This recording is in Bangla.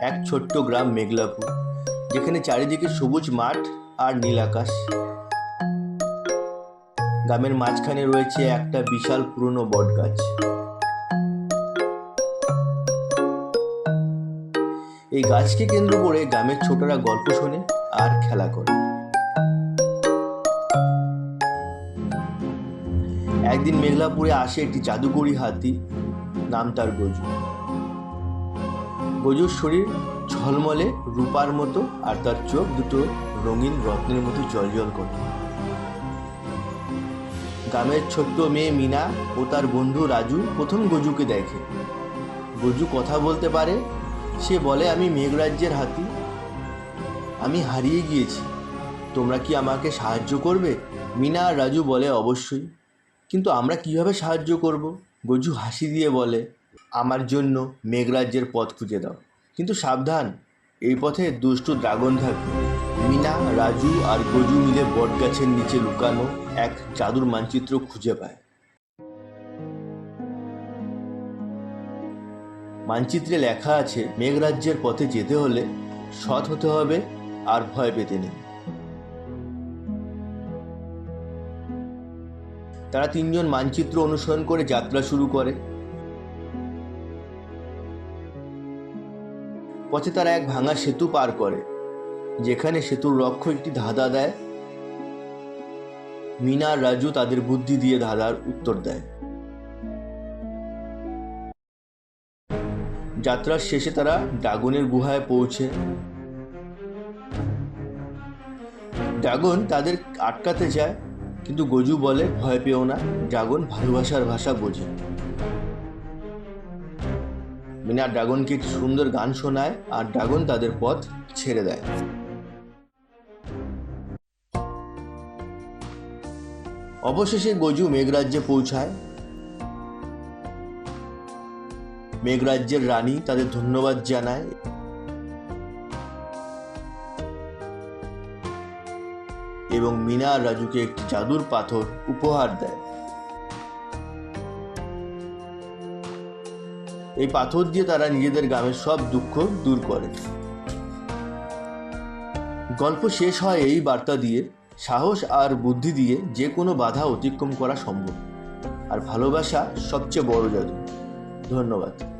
এক ছোট্ট গ্রাম মেঘলাপুর, যেখানে চারিদিকে সবুজ মাঠ আর নীল আকাশ। গ্রামের মাঝখানে রয়েছে একটা বিশাল পুরনো বটগাছ। এই গাছকে কেন্দ্র করে গ্রামের ছোটরা গল্প শোনে আর খেলা করে। একদিন মেঘলাপুরে আসে একটি জাদুকরি হাতি, নাম তার গজু। গজুর শরীর, ঝলমলে রূপার মতো আর তার চোখ দুটো রঙিন রত্নের মতো জলজল করে গ্রামের ছোট্ট মেয়ে মিনা ও তার বন্ধু রাজু প্রথম গজুকে দেখে। গজু কথা বলতে পারে, সে বলে, আমি মেঘরাজ্যের হাতি। আমি হারিয়ে গিয়েছি। তোমরা কি আমাকে সাহায্য করবে? মিনা আর রাজু বলে, অবশ্যই। কিন্তু আমরা কীভাবে সাহায্য করব? গজু হাসি দিয়ে বলে আমার জন্য মেঘরাজ্যের পথ খুঁজে দাও। কিন্তু সাবধান, এই পথে দুষ্টু ড্রাগন থাকবে মিনা, রাজু আর গজু মিলে বটগাছের নিচে লুকানো এক জাদুর মানচিত্র খুঁজে পায়। মানচিত্রে লেখা আছে, মেঘরাজ্যের পথে যেতে হলে সৎ হতে হবে আর ভয় পেতে নেই। তারা তিনজন মানচিত্র অনুসরণ করে যাত্রা শুরু করে। পথে তারা এক ভাঙা সেতু পার করে, যেখানে সেতুর রক্ষ একটি ধাঁধা দেয়। মিনা রাজু তাদের বুদ্ধি দিয়ে ধাঁধার উত্তর দেয়। যাত্রার শেষে তারা ড্রাগনের গুহায় পৌঁছে। ড্রাগন তাদের আটকাতে চায় কিন্তু গজু বলে ভয় পেও না। ড্রাগন ভালোবাসার ভাষা বোঝে। মিনা ড্রাগনকে একটি সুন্দর গান শোনায় আর ড্রাগন তাদের পথ ছেড়ে দেয়? অবশেষে গজু মেঘরাজ্যে পৌঁছায়। মেঘরাজ্যের রানী তাদের ধন্যবাদ জানায়। এবং মিনা রাজুকে একটি জাদুর পাথর উপহার দেয়। এই পাথর দিয়ে তারা নিজেদের গ্রামের সব দুঃখ দূর করে। গল্প শেষ হয় এই বার্তা দিয়ে, সাহস আর বুদ্ধি দিয়ে যে কোনো বাধা অতিক্রম করা সম্ভব। আর ভালোবাসা সবচেয়ে বড় জাদু। ধন্যবাদ।